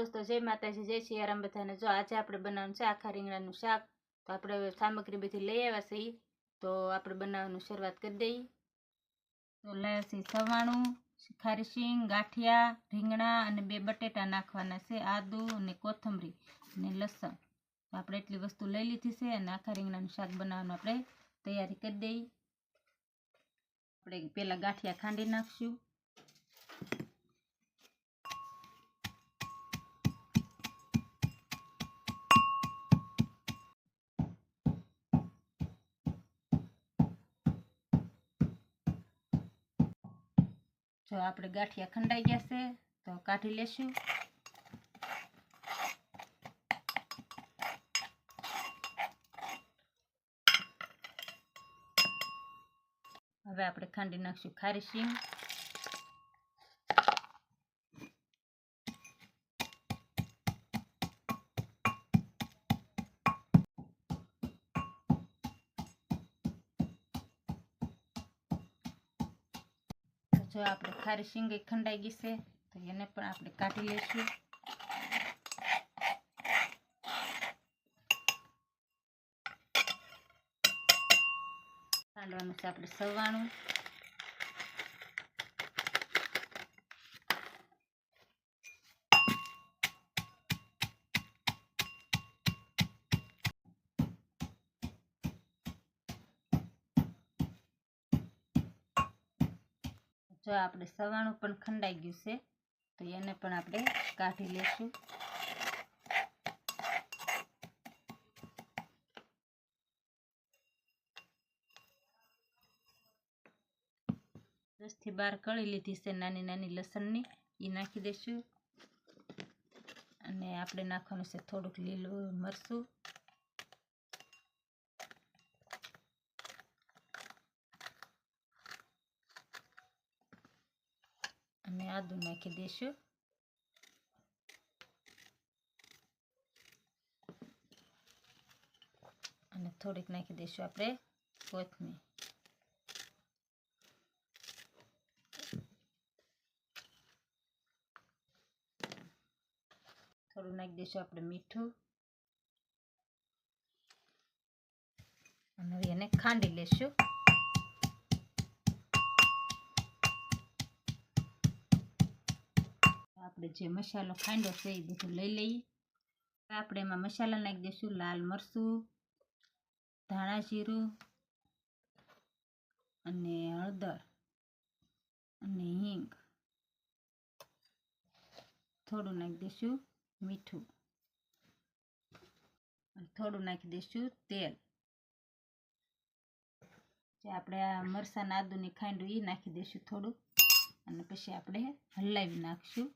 જય માતાજી, જય સિયારામ રામ બધાને. જો આજે આપણે બનાવવાનું છે આખા રીંગણાનું શાક, તો આપણે સામગ્રી બધી લઈ આવ્યા છીએ. તો આપણે બનાવવાનું શરૂઆત કરી દઈએ. તો લઈ સવાણું, ખારી શીંગ, ગાંઠિયા, રીંગણા અને બે બટેટા નાખવાના છે, આદુ અને કોથમરી અને લસણ. તો આપણે એટલી વસ્તુ લઈ લીધી છે અને આખા રીંગણાનું શાક બનાવવાનું આપણે તૈયારી કરી દઈએ. આપણે પહેલાં ગાંઠિયા ખાંડી નાખશું. જો આપણે ગાંઠિયા ખંડાઈ ગયા છે, તો કાઢી લેશું. હવે આપણે ખાંડી નાખશું ખારી શીંગ જો આપણે ખારી શીંગ ખંડાઈ ગઈ છે, તો એને પણ આપણે કાઢી લઈશું. કાઢવાનું છે આપણે સવાણું જો આપણે સવાણું પણ ખંડાઈ ગયું છે, તો એને પણ આપણે કાઢી લેશું દસથી બાર કળી લીધી છે નાની નાની લસણની એ નાખી દઈશું. અને આપણે નાખવાનું છે થોડુંક લીલું મરચું. અને આદું નાખી દઈશું અને થોડીક નાખી દઈશું આપણે કોથમીર થોડું નાખી દઈશું આપણે મીઠું અને એને ખાંડી લેશું આપણે જે મસાલો ખાંડો છે એ બધું લઈ લઈએ. આપણે એમાં મસાલા નાખી દઈશું, લાલ મરચું, ધાણા જીરું અને હળદર અને હિંગ. થોડું નાખી દઈશું મીઠું. થોડું નાખી દઈશું તેલ. જે આપણે આ મરસાના આદુની ખાંડું એ નાખી દઈશું થોડું. અને પછી આપણે હલાવી નાખશું.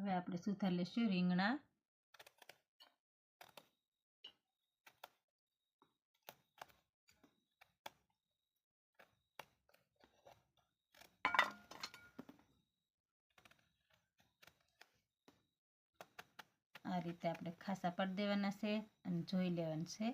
હવે આપણે સુધાર લેશું રીંગણા. આ રીતે આપણે ખાસા પડ દેવાના છે અને જોઈ લેવાનું છે.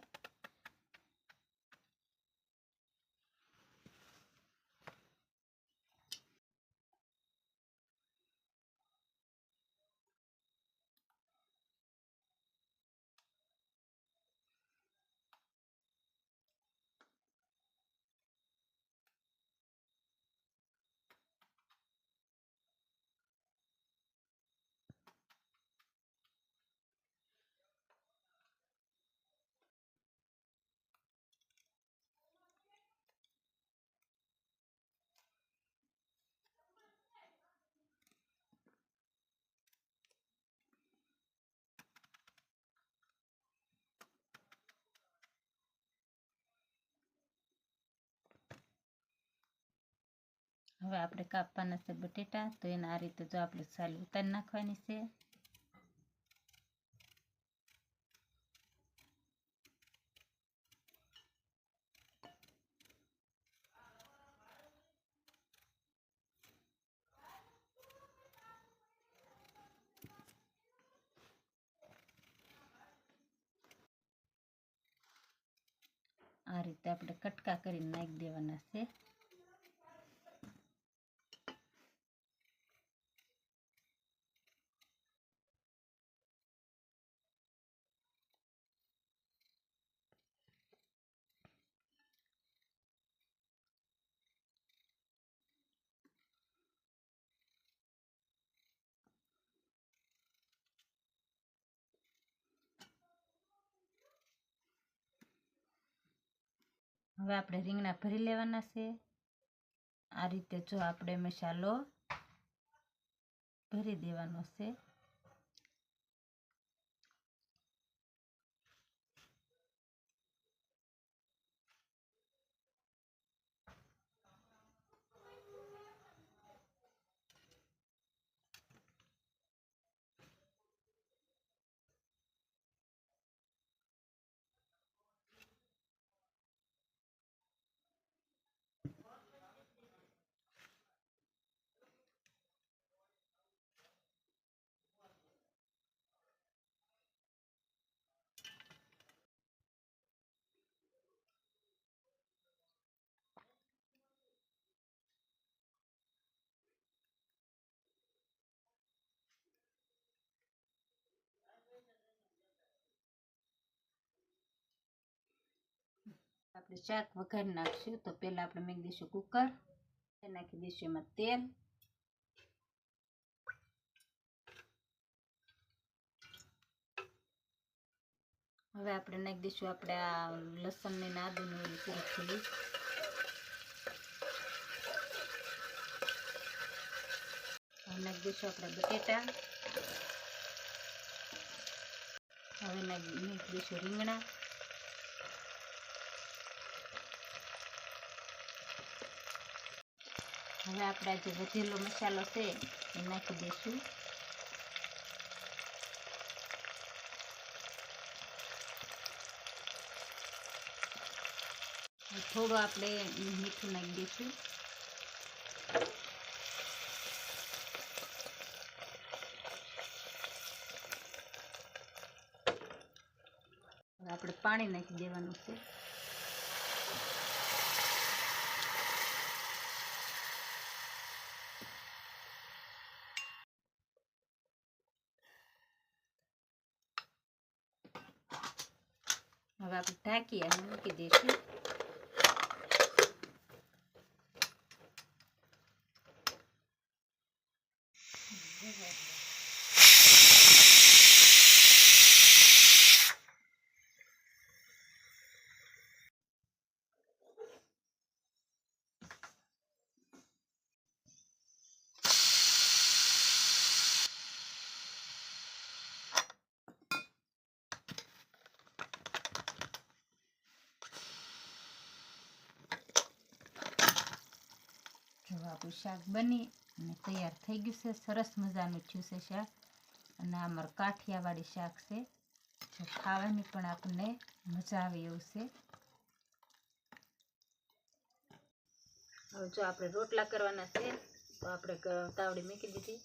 હવે આપણે કાપવાના છે બટેટા, તો એને આ રીતે જો આપણે સાલી ઉતારી નાખવાની છે. આ રીતે આપણે કટકા કરીને નાખી દેવાના છે. હવે આપણે રીંગણા ભરી લેવાના છે. આ રીતે જો આપણે મસાલો ભરી દેવાનો છે. આપણે શાક વઘારી નાખશું, તો પહેલાં આપણે મૂકી દઈશું કુકર નાખી દઈશું એમાં તેલ. હવે આપણે નાખી દઈશું આપણે આ લસણની ને આદુની ઓલી પેસ્ટ હવે નાખી દઈશું આપણે બટેટા. હવે નાખી દઈશું રીંગણા. હવે આપણે જે વધેલો મસાલો છે, એ નાખી દઈશું. થોડું આપણે મીઠું નાખી દઈશું. આપણે પાણી નાખી દેવાનું છે. હવે આપણે ઢાંકી અને મૂકી દઈશું. જો આપણું શાક બની અને તૈયાર થઈ ગયું છે. સરસ મજાનું થયું છે શાક. અને આ મારું કાઠિયાવાડી શાક છે. જે ખાવાની પણ આપણને મજા આવે એવું છે. હવે જો આપણે રોટલા કરવાના છે, તો આપણે તાવડી મૂકી દીધી.